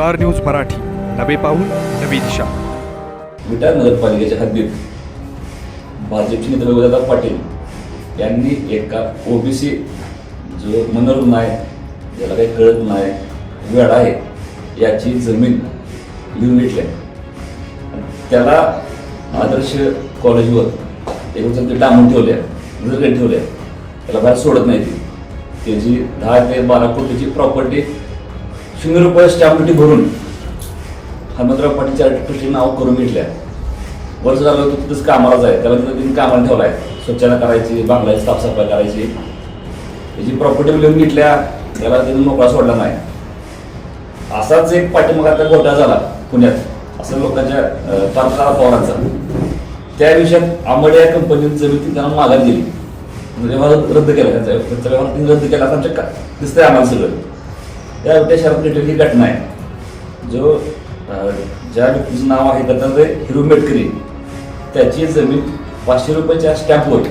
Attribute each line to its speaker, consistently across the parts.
Speaker 1: Star news Marathi. नवे पाऊल नवी दिशा.
Speaker 2: विटा नगरपालिकेच्या हद्दीत भाजपचे नेते रघुदादा पाटील यांनी एका ओबीसी जो मनोरुग्ण आहे ज्याला काही कळत नाही वेळ आहे याची जमीन लिहून घेतली आहे. त्याला आदर्श कॉलेजवर एक ते डांबून ठेवले नजरकडे ठेवले त्याला बाहेर सोडत नाही ती. त्याची दहा ते बारा कोटीची प्रॉपर्टी शून्य रुपये स्टॅम्प ड्युटी भरून हनुमंतराव पाटीलच्या चॅरिटी नाव करून घेतल्या. वर्ष झालं होतं तिथंच कामालाच आहे त्याला तिथं तिने कामाला ठेवला आहे स्वच्छता करायची बांगलाची साफसफाई करायची. त्याची प्रॉपर्टी लिहून घेतल्या त्याला त्याने मोकळा सोडला नाही. असाच एक पाठीमागाचा गोटा झाला पुण्यात असं लोकांच्या अं, पवारांचा. त्या विषयात आंबड या कंपनीने जमीन त्यांना माघार दिली. म्हणजे मला रद्द केला त्यांचा व्यवहार त्यांनी रद्द केला आमच्या का दिसतंय आम्हाला सगळं. या त्या ही घटना आहे? जो ज्या व्यक्तीचं नाव आहे दत्तात्रय हिरू मेटकरी त्याची जमीन पाचशे रुपयाच्या स्टॅम्पवर.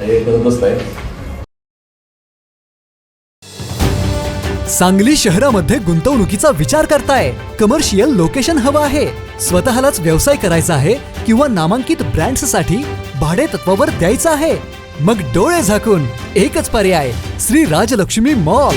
Speaker 2: हे करत बसताय
Speaker 3: सांगली शहरामध्ये गुंतवणुकीचा विचार करताय. कमर्शियल लोकेशन हवं आहे. स्वतःलाच व्यवसाय करायचा आहे किंवा नामांकित ब्रँड्ससाठी भाडे तत्वावर द्यायचा आहे. मग डोळे झाकून एकच पर्याय श्री राजलक्ष्मी मॉल.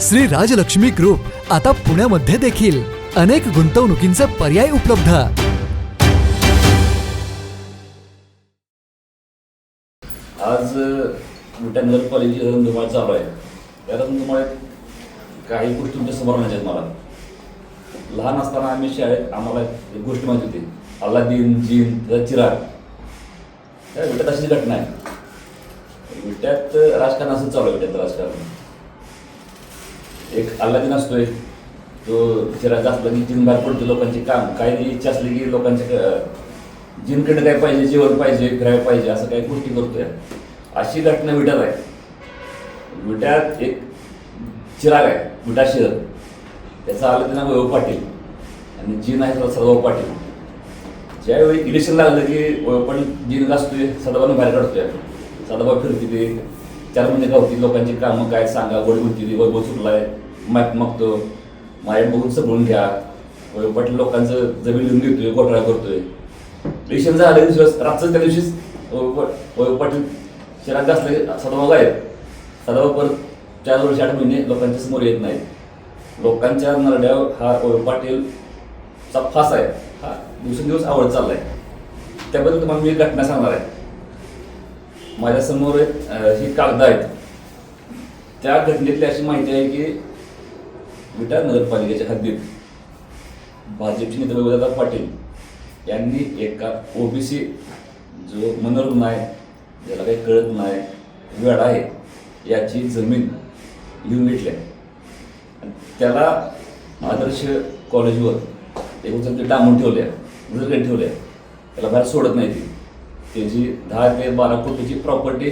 Speaker 3: श्री राजलक्ष्मी ग्रुप आता पुण्यामध्ये देखील अनेक गुंतवणुकींचे पर्याय उपलब्ध.
Speaker 2: आज विटनगर कॉलेज कॉलेजची चालू आहे. या रणधुमाळ्यात काही गोष्टी तुमच्यासमोर म्हणायच्या आहेत मला. लहान असताना आम्ही शाळेत आम्हाला एक गोष्ट माहिती होती. अल्लादीन जीन त्याचा चिराग. त्या विट्यात अशी घटना आहे. विट्यात राजकारण असं चालू आहे विट्यात राजकारण. एक अल्लादीन असतोय तो जरा जास्त की जीन बाहेर पडतो लोकांचे काम. काही इच्छा असली की लोकांचे जिनकडे काय पाहिजे जेवण पाहिजे फिरायला पाहिजे असं काही गोष्टी करतोय. अशी घटना विटात आहे. विट्यात एक चिराग आहे विटा शहर त्याचा आलं त्यांना वैभव पाटील. आणि जीन आहे त्याला सदाभाऊ पाटील. ज्यावेळी इलेक्शन लागलं की वैभव पाटील जीन असतोय सदाभाऊनं बाहेर काढतोय. सदाभाऊ फिरते ते चार महिने गावती लोकांची कामं काय सांगा गोडी होती वैभव सुटला आहे मॅप मागतो माझ्या बघून सबळून घ्या. म्हणजे वैभव पाटील लोकांचं जमीन लिहून घेतोय घोटाळा करतोय. इलेक्शन झालं दिवस रातचं त्या दिवशीच पाटील शहरात असले की सदाभाऊ गायब सदाभाऊ परत चार वर्ष आठ महिने लोकांच्या समोर येत नाही लोकांच्या नरड्या हा वैभव पाटीलचा फास आहे. हा दिवसेंदिवस आवड चाललाय. त्याबद्दल तुम्हाला मी एक घटना सांगणार आहे. माझ्यासमोर ही कागद आहेत. त्या घटनेतली अशी माहिती आहे की विटा नगरपालिकेच्या हद्दीत. भाजपचे नेते रघुदादा पाटील यांनी एका ओबीसी जो मनोरुग्ण आहे ज्याला काही कळत नाही वेळ आहे याची जमीन लिहून घेतली आहे. त्याला आदर्श कॉलेजवर एक ते डांबून ठेवले नजरकडे ठेवले त्याला बाहेर सोडत नाही ती. त्याची दहा ते बारा कोटीची प्रॉपर्टी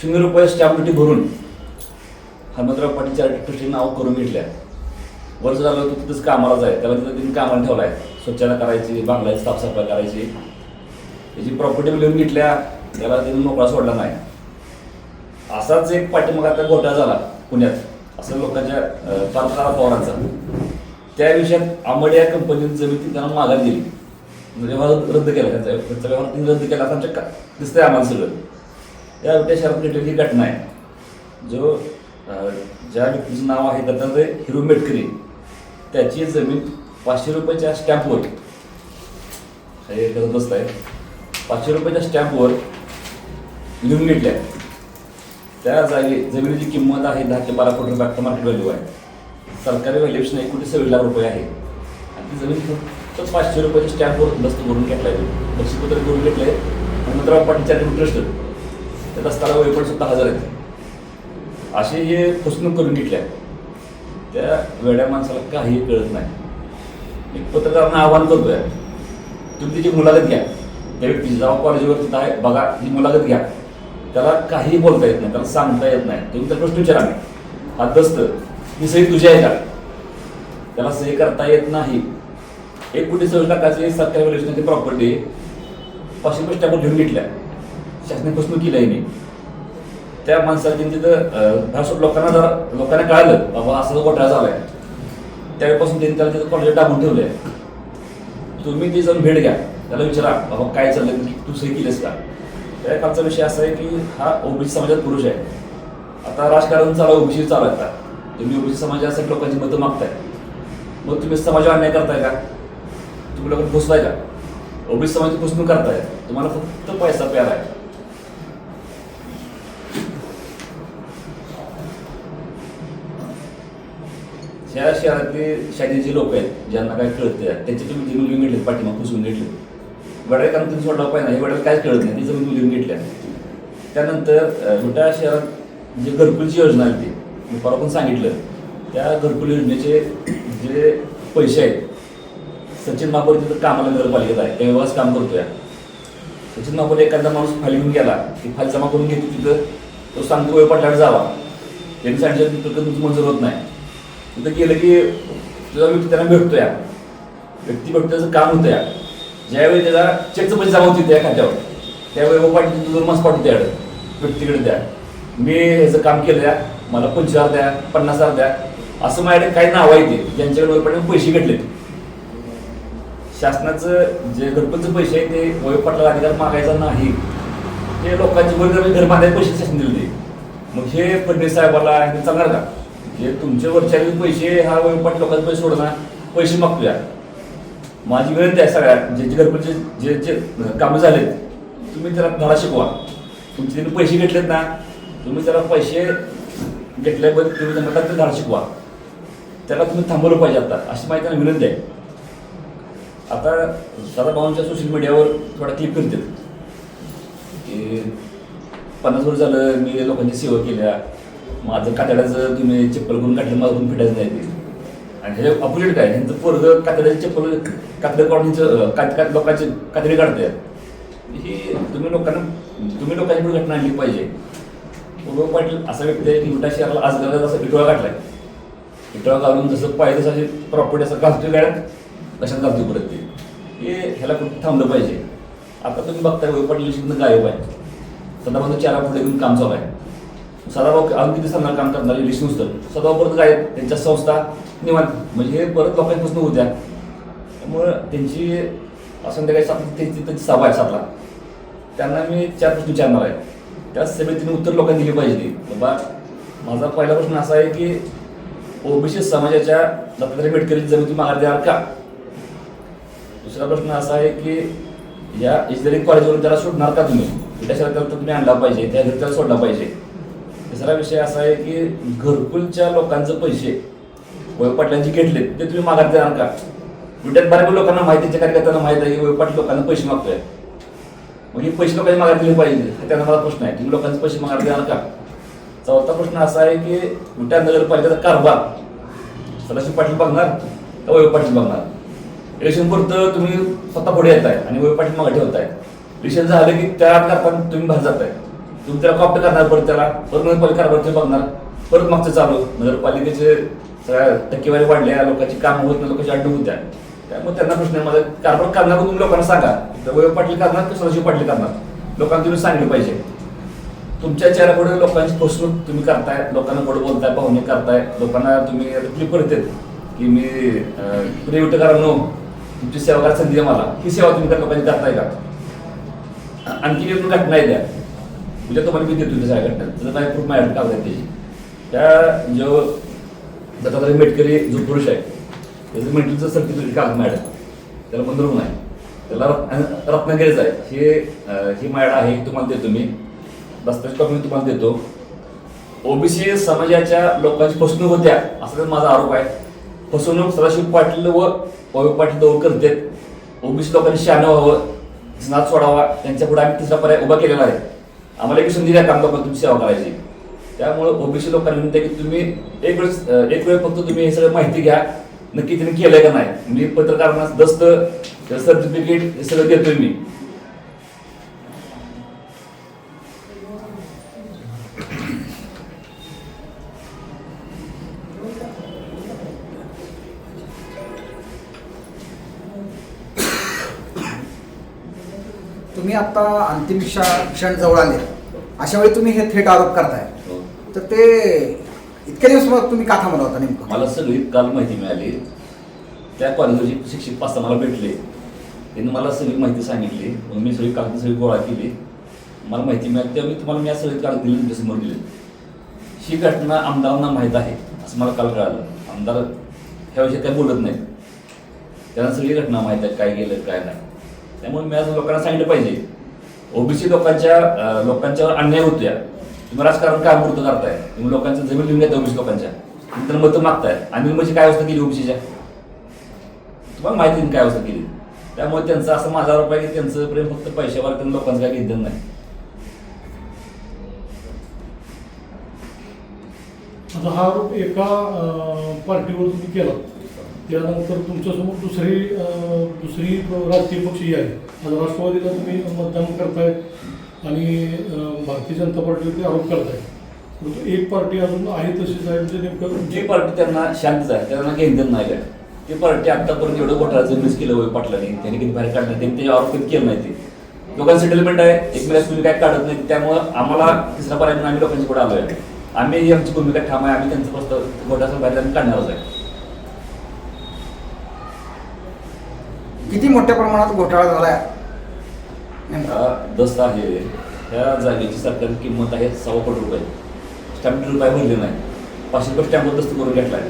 Speaker 2: शून्य रुपये स्टॅम्प ड्युटी भरून हनुमंतराव पाटील चॅरिटी ट्रस्टी नाव करून घेतल्या वर्ष झालं होतं तिथंच कामालाच आहे त्याला तिथं तिने कामाला ठेवला आहे स्वच्छता करायची बांगलाची साफसफाई करायची. त्याची प्रॉपर्टी लिहून घेतल्या. त्याला तिने मोकळा सोडला नाही. असाच एक पाठीमागाचा घोटाळा झाला पुण्यात. असं लोकांच्या अं, पवारांचा. त्या विषयात आंबड या कंपनीने जमीन त्यांना माघार दिली म्हणजे व्यवहार रद्द केला त्यांचा. त्यांचा व्यवहार त्यांनी रद्द केला. आमच्या का दिसतंय आम्हाला सगळं. या विट्या शहरात घडलेली घटना आहे. जो ज्या व्यक्तीचं नाव आहे दत्तात्रय हिरो मेटकरी. त्याची जमीन पाचशे रुपयाच्या स्टॅम्पवर. हे करत आहे. पाचशे रुपयाच्या स्टॅम्पवर लिहून घेतल्या. त्या जागी जमिनीची किंमत आहे दहा ते बारा कोटी रुपये आता मार्केट व्हॅल्यू आहे. सरकारी व्हॅल्युएशन एक कोटी सव्वीस लाख रुपये आहे. आणि ती जमीन फक्त पाचशे रुपयाच्या स्टॅम्पवर दस्त करून घेतला आहे. दस्तपत्र करून घेतलंय हनुमंतराव पाटील चार इंटरेस्ट त्या दस्ताला वय पण सत्ता हजार आहेत. असे हे फसणूक करून घेतल्या त्या वेड्या माणसाला काही कळत नाही. मी पत्रकारांना आव्हान करतोय. तुम्ही तिची मुलाखत घ्या. त्या व्यक्तीची जेव्हा कॉलेजवर तिथं आहे. बघा ही मुलाखत घ्या. त्याला काही बोलता येत नाही. त्याला सांगता येत नाही. तुम्ही तर प्रश्न विचारा. हा दस्त ही सही तुझ्या आहे का त्याला सही करता येत नाही. एक कोटी सव्वीस लाखाची सरकारी प्रॉपर्टी पाचशे पैसे टाकून घेऊन घेतल्या. शासनाने फसणूक केली आहे त्या माणसाने तिथं भाषण लोकांना जरा लोकांना कळालं बाबा असं घोटाळा झालाय. त्यावेळेपासून त्यांनी त्याला तिथं कॉलेज टाकून ठेवलंय. तुम्ही ती जाऊन भेट घ्या. त्याला विचारा बाबा काय चाललं की तू सही केलीस का? त्या कालचा विषय असा आहे की हा ओबीसी समाजात पुरुष आहे. आता राजकारण चालू ओबीसी चालू आहे तुम्ही ओबीसी समाजासाठी लोकांची मतं मागताय. मग तुम्ही समाजावर अन्याय करताय का? तुम्ही लोकांना फसवाय का? ओबीसी समाजाची फसवणूक करताय. तुम्हाला फक्त पैसा प्यारा आहे. त्या शहरातले शाळेचे लोक आहेत ज्यांना काय कळते त्यांची तुम्ही जमीन लिहून घेतले पाठीमाग पुसून घेतले. वडाळ कारण तुम्ही सोडला पाहिजे नाही वडाळ काय कळत नाही ती जमीन लिहून घेतल्या त्यानंतर मोठ्या शहरात जे घरकुलची योजना आली ती मी परवा पण सांगितलं त्या घरकुल योजनेचे जे पैसे आहेत सचिन महापौर तिथं कामाला नगरपालिकेत आहे त्या व्यवस्था काम करतोय. सचिन महापौर एखादा माणूस फाईल घेऊन गेला की फाईल जमा करून घेतो तिथं तो सांगतो वेळ पडल्यावर जावा. त्यांनी सांगितलं तिथं तुमचं मंजूर होत नाही. तिथं गेलं की तुझा व्यक्ती त्यांना भेटतो या व्यक्ती भेटतो त्याचं काम होतं या ज्यावेळी त्याला चेकचं पैसे जमा होती त्या खात्यावर. त्यावेळी मग पाठी दोन मस्त पाठवते याकडे व्यक्तीकडे द्या. मी ह्याचं काम केलं या मला पंचवीस हजार द्या पन्नास हजार द्या. असं माझ्याकडे काही नाव आहे ते. ज्यांच्याकडे वरपाठी पैसे घडलेत शासनाचं जे घरपंच पैसे आहे ते वयोपटला अधिकार मागायचा नाही. ते लोकांचे गोरगरीब घर बांधायचे पैसे शासन दिले मग हे फडणवीस साहेबाला हे चालणार का हे तुमच्या वरच्या पैसे हा वयोपट लोकांचे पैसे सोडणार पैसे मागतोया. माझी विनंती आहे सगळ्या जे जे घरपणचे जे जे कामं झालेत तुम्ही त्याला धडा शिकवा. तुमचे त्यांनी पैसे घेतलेत ना तुम्ही त्याला पैसे घेतल्याबद्दल तुम्ही त्यांना ते धडा शिकवा. त्याला तुम्ही थांबवलं पाहिजे आता. अशी माहिती त्यांना विनंती आहे. आता दादाभाऊंच्या सोशल मीडियावर थोडा क्लिप करते. की पन्नास वर्ष झालं मी लोकांची सेवा केल्या. माझं कातड्याचं तुम्ही चप्पल करून काढलं मला कोण फिटायचं नाही. ते आणि हे अपोजिट काय? ह्यांचं पोरग कातड्याची चप्पल कातडे काढून कात कात लोकांची कातडी काढते ही तुम्ही लोकांना तुम्ही लोकांची पण घटना आणली पाहिजे. उभं पाटील असा व्यक्ती आहे की उलटा शहराला आज गरज असा इटोळा काढलाय. इटोळा घालून जसं पाहिजे तसं प्रॉपर्टी असं घालतोय गाड्यात तशात घालतो परत ते. हे ह्याला कुठं थांबलं पाहिजे. आता तुम्ही बघताय वय पाटील शिकणं गायब आहे. सदाभाऊ चारा पुढे घेऊन काम चालू आहे. सदाभाऊ अजून किती सांगणार काम करणार लिस्ट नुसतं. सदाभाऊ परत गायब त्यांच्या संस्था निवांत. म्हणजे हे परत लोकांपासून होत्या त्यामुळं त्यांची संध्याकाळी सात त्यांची त्यांची सभा आहे सातला. त्यांना मी चार प्रश्न विचारणार आहे. त्या सभेत तिने उत्तर लोकांनी दिली पाहिजे बाबा माझा पहिला प्रश्न असा आहे की ओबीसी समाजाच्या दत्तात्रय मेटकरी जमीन तुम्ही माघार द्याल का? दुसरा प्रश्न असा आहे की या इंजिनिअरिंग कॉलेजवरून त्याला सोडणार का तुम्ही? त्याला तुम्ही आणला पाहिजे त्या घरी त्याला सोडला पाहिजे. तिसरा विषय असा आहे की घरकुलच्या लोकांचे पैसे वयपाटलांचे घेतले ते तुम्ही माघार देणार का? विट्यात बऱ्याच लोकांना माहितीच्या कार्यकर्त्यांना माहीत आहे की वयपाट लोकांना पैसे मागतोय. मग हे पैसे लोकांनी माघार दिले पाहिजे हा त्यांना मला प्रश्न आहे तुम्ही लोकांचे पैसे माघार देणार का? चौथा प्रश्न असा आहे की विटा नगरपालिकेचा कारभार. सदाशिव पाटील बघणार का वय पाटील बघणार? इलेक्शन पुरतं तुम्ही स्वतः पुढे येत आहे आणि वय पाटील मागे ठेवताय. इलेक्शन झालं की त्या करताना तुम्ही बाहेर जाताय. तुम्ही त्याला कॉप्ट करणार परत त्याला परत नगरपालिका कारभार बघणार. परत मागचं चालू. म्हणजे नगरपालिकेचे टक्केवारी वाढल्या लोकांची काम होत नाही लोकांची अड्डू होत्या. त्यामुळे त्यांना प्रश्न आहे माझा कारभार करणार तुम्ही लोकांना सांगा. तर वैभव पाटील करणार की सदाशिव पाटील करणार. लोकांना तुम्ही सांगितलं पाहिजे. तुमच्या चेहऱ्यापुढे लोकांची फसवणूक तुम्ही करताय लोकांना पुढे बोलताय पाहुणे करताय लोकांना तुम्ही क्लिप करते की मी अं, पुढे विटकारांनो तुमची सेवा संधी आहे मला. ही सेवा तुम्ही त्या लोकांची करताय का? आणखी एक घटना आहे द्या उद्या तुम्हाला मी देतो त्या घटना त्याचं नाही खूप माझ्याकडे कागद आहे त्याची. त्या जो दत्तात्रय मेटकरी जो पुरुष आहे त्याचं मेंटलचं सर्टिफिकेट कागद मॅडम त्याला मंजूर आहे. त्याला रत्न- रत्नागिरीच आहे. हे ही मॅड आहे ही तुम्हाला देतो मी. दस्तावेज कॉपी मी तुम्हाला देतो. ओबीसी समाजाच्या लोकांची फसवणूक होत्या असा तर माझा आरोप आहे. फसवणूक सदाशिव पाटील व पवी पाटील दोघं करतात. ओबीसी लोकांनी शहाणं व्हावं नाच सोडावा. त्यांच्या पुढे आम्ही तिसरा पर्याय उभा केलेला आहे. आम्हाला एक संधी द्या काम तुमची सेवा करायची. त्यामुळे ओबीसी लोकांनी विनंती आहे की तुम्ही एक वेळेस एक वेळ फक्त तुम्ही हे सगळं माहिती घ्या नक्की त्यांनी केलंय का नाही. मी पत्रकारांना दस्त सर्टिफिकेट हे सगळं देतोय मी.
Speaker 4: तुम्ही आता अंतिम क्षा- क्षण जवळ आले. अशा वेळी तुम्ही हे थेट आरोप करताय.
Speaker 2: हो.
Speaker 4: तर ते इतके दिवस मग तुम्ही का थांबला होता नेमकं?
Speaker 2: मला सगळी काल माहिती मिळाली. त्या कॉलेजचे शिक्षक पाच मला भेटले. त्यांनी मला सगळी माहिती सांगितली. मग मी सगळी कागद सगळी गोळा केली. मला माहिती मिळाली. तेव्हा मी तुम्हाला मी सगळी कागद दिली तुमच्यासमोर दिले. ही घटना आमदारांना माहीत आहे असं मला काल कळालं. आमदार ह्याविषयी काही बोलत नाहीत. त्यांना सगळी घटना माहीत आहे काय गेलं काय नाही. त्यामुळे मी आज लोकांना सांगितलं पाहिजे. ओबीसी लोकांच्या लोकांच्यावर अन्याय होतोय. तुम्ही राजकारण काय मूर्त करताय. तुम्ही लोकांच्या जमीन लिहून घेता ओबीसी लोकांच्या. नंतर मतं मागताय. आणि म्हणजे काय अवस्था केली ओबीसीच्या तुम्हाला माहिती नाही काय अवस्था केली. त्यामुळे त्यांचं असं माझा आरोप आहे की त्यांचं प्रेम फक्त पैशावर त्यांना लोकांचं काही घेतलं नाही.
Speaker 5: आता हा आरोप एका पार्टीवर तुम्ही केला. त्यानंतर तुमच्यासमोर दुसरी दुसरी राजकीय पक्ष ही आहे. आज राष्ट्रवादीला तुम्ही मतदान करताय आणि भारतीय जनता पार्टीवरती आरोप करताय. परंतु एक पार्टी अजून आहे तशीच आहे म्हणजे नेमकं
Speaker 2: जी पार्टी त्यांना शांतच आहे त्यांना घेणं नाही काय ती पार्टी आत्तापर्यंत एवढं घोटाळाचं मिस केलं होय पाटलाने त्यांनी किती बाहेर काढलं त्यांनी त्याच्या आरोप कधी केलं नाही ते. लोकांचं सेटलमेंट आहे एकमेकांची तुम्ही काय काढत नाही त्यामुळं आम्हाला तिसरा पर्याय म्हणून आम्ही लोकांच्या पुढे आहे आम्ही आमची भूमिका ठाम आहे आम्ही त्यांचं फक्त घोटाळा बाहेर काढणारच आहे.
Speaker 4: किती मोठ्या प्रमाणात घोटाळा झाला नेमका.
Speaker 2: हा दस्त आहे. त्या जागेची सरकारी किंमत आहे सव्वा कोटी रुपये. स्टॅम्प रुपये भरले नाही. पाचशे रुपये स्टॅम्प दस्त करून घेतलाय.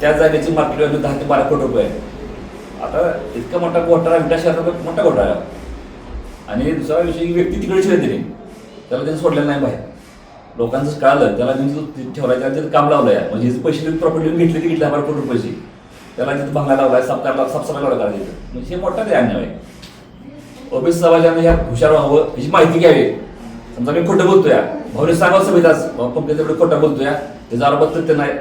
Speaker 2: त्या जागेची मार्केट व्हॅल्यू दहा ते बारा कोटी रुपये. आहे आता इतका मोठा घोटाळा विटा शहरात मोठा घोटाळा आणि दुसरा विषय व्यक्ती तिकडे शिवाय दिली त्याला त्यांनी सोडलेलं नाही बाहेर. लोकांचं कळालं त्याला त्यांनी जो त्याला त्याचं काम आहे म्हणजे पैसे प्रॉपर्टी घेतले ते घेतले बारा कोटी रुपयाची. त्याला तिथं भंगा लावलाय साफकार साफसफाई लावला करायची म्हणजे हे मोठा ते अन्याय आहे. ओबीसी समाजाने ह्या हुशार व्हावं याची माहिती घ्यावी. समजा मी खोटं बोलतोय भाऊने सांगा सभेत आज पंकज खोटं बोलतोय त्याचा आरोप तथ्य नाही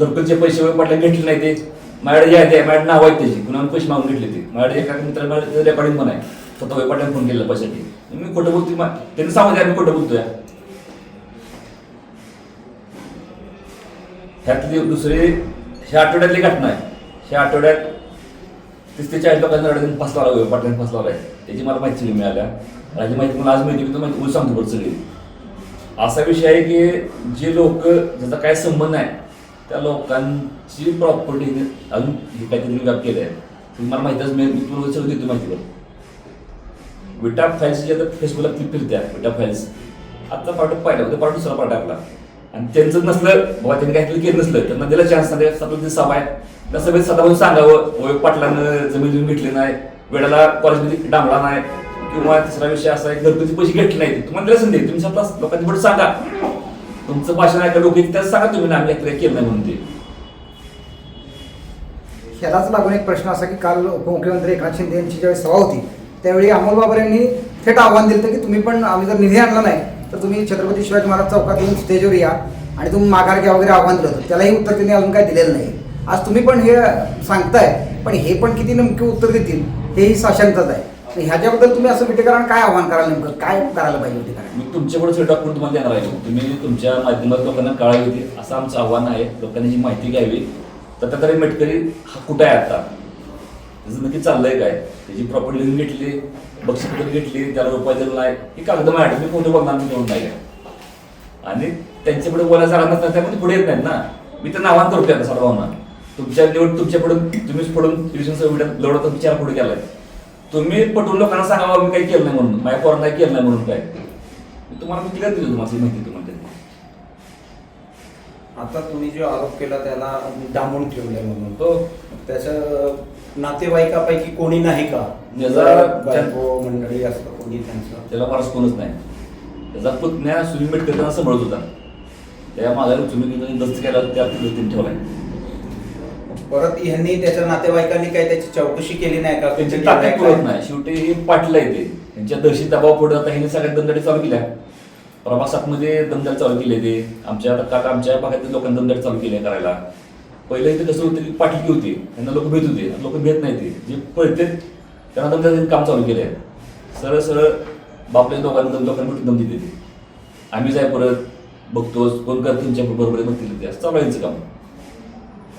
Speaker 2: धरपतीचे पैसे वगैरे पडले घेतले नाही ते. माझ्याकडे जे आहे माझ्याकडे नाव आहेत त्याची. कुणा पैसे मागून घेतले ते. माझ्याकडे एका मित्राला रेकॉर्डिंग पण आहे. स्वतः वय फोन केला पैशासाठी मी खोटं बोलतोय त्यांनी सांगू द्या मी खोटं बोलतोय ह्यातली दुसरी ह्या आठवड्यातली घटना आहे. ह्या आठवड्यात तीस ते चाळीस लोकांना रडायला फसला लागला पाटल्याने फसला आहे त्याची मला माहिती नाही मिळाल्या. राजी माहिती मला आज माहिती मी तुम्हाला सांगतो बरं सगळी. असा विषय आहे की जे लोक ज्याचा काय संबंध आहे त्या लोकांची प्रॉपर्टी अजून हे काहीतरी व्याप केलं आहे तुम्ही मला माहितीच मी मी तुम्हाला सगळं देतो माहिती बरं विटा फाईल्सची आता फेसबुकला क्लिप फिरत्या विटा फाईल्स. आता पार्ट पाहिला होता पार्ट दुसरा पार्ट आपला. आणि त्यांचं नसलं बाबा त्यांनी काहीतरी केलं नसलं त्यांना दिला चान्स नाही सतत सभा आहे त्या सगळं सदाभाऊ सांगावं ओळख पाटलानं जमीन जमीन घेतली नाही वेळेला कॉलेजमध्ये डांबला नाही किंवा तिसरा विषय असा आहे घरगुती पैसे घेतले नाही तुम्हाला दिला संधी तुम्ही स्वतः लोकांनी पुढे सांगा. तुमचं भाषण ऐका लोक त्याच सांगा तुम्ही ना आम्ही केलं नाही म्हणून ते.
Speaker 4: ह्यालाच लागून एक प्रश्न असा की काल उपमुख्यमंत्री एकनाथ शिंदे यांची ज्यावेळी सभा होती त्यावेळी अमोल बाबर यांनी थेट आव्हान दिलं की तुम्ही पण आम्ही जर निधी आणला नाही तर तुम्ही छत्रपती शिवाजी महाराज चौकात येऊन स्टेजवर या आणि तुम्ही माघार घ्या वगैरे आव्हान दिलं होतं. त्यालाही उत्तर त्यांनी अजून काय दिलेलं नाही. आज तुम्ही पण हे सांगताय पण हे पण किती नेमके उत्तर देतील हेही साशांकच आहे. तर ह्याच्याबद्दल तुम्ही असं विटेकरांना काय आव्हान कराल नेमकं? काय करायला पाहिजे विटेकरांनी
Speaker 2: मी तुमच्याकडे सगळं डॉक्युमेंट तुम्हाला देणार आहे. तुम्ही तुमच्या माध्यमात लोकांना कळावी होती असं आमचं आव्हान आहे. लोकांनी जी माहिती घ्यावी तरी मेटकरी हा कुठं आहे आता? त्याचं नक्की चाललंय काय? त्याची प्रॉपर्टी लिहून घेतली बक्षीस करून घेतली त्याला रुपये दिला नाही ही कागद माझ्या मी कोणतं बघणार मी नाही काय आणि त्यांच्याकडे बोलायचं आलं जाणार नसतात त्यामुळे पुढे येत नाहीत ना. मी त्यांना आव्हान करतोय त्यांना सर्वांना. तुमच्या निवड तुमच्या पुढून तुम्हीच पुढून डिव्हिजन लढवत तुमच्यापुढे केलाय. तुम्ही पटवून लोकांना सांगावं मी काही केलं नाही म्हणून. माझ्या पोरांना काही केलं नाही म्हणून काय? मी तुम्हाला मी क्लिअर दिली तुम्हाला माहिती तुम्हाला.
Speaker 6: आता तुम्ही जो आरोप केला त्याला डांबून ठेवले म्हणून.
Speaker 2: हो
Speaker 6: त्याच्या नातेवाईकापैकी कोणी नाही का? मंडळी असतं कोणी त्यांचं?
Speaker 2: त्याला फारच कोणच नाही. त्याचा पुतण्या सुनील मेटकर त्यांना सांभाळत होता. त्या मागायला तुम्ही दस्त केला त्या पद्धतीने ठेवलाय.
Speaker 6: परत ह्यांनी त्याच्या नातेवाईकांनी काही त्याची चौकशी केली नाही का?
Speaker 2: त्यांची ताकद पुरत? नाही. शेवटी हे पाटलं येते त्यांच्या दहशी दबाव पडत आता ह्यांनी सगळ्यात दमदाटी चालू केल्या. प्रवासात मध्ये दमदाटी चालू केली ते. आमच्या काका आमच्या भागातील लोकांनी दमदाटी चालू केली करायला. पहिलं इथं कसं होतं की पाठीकी होती. त्यांना लोक भेट होते. लोक भेट नाही ते. जे पळते त्यांना त्यांनी काम चालू केलं सरळ सरळ बापल्या दोघांना लोकांना भेटून दम देते? आम्ही जाय परत. बघतो कोण करत तुमच्या बरोबर बघतील ते. असं चालू काम.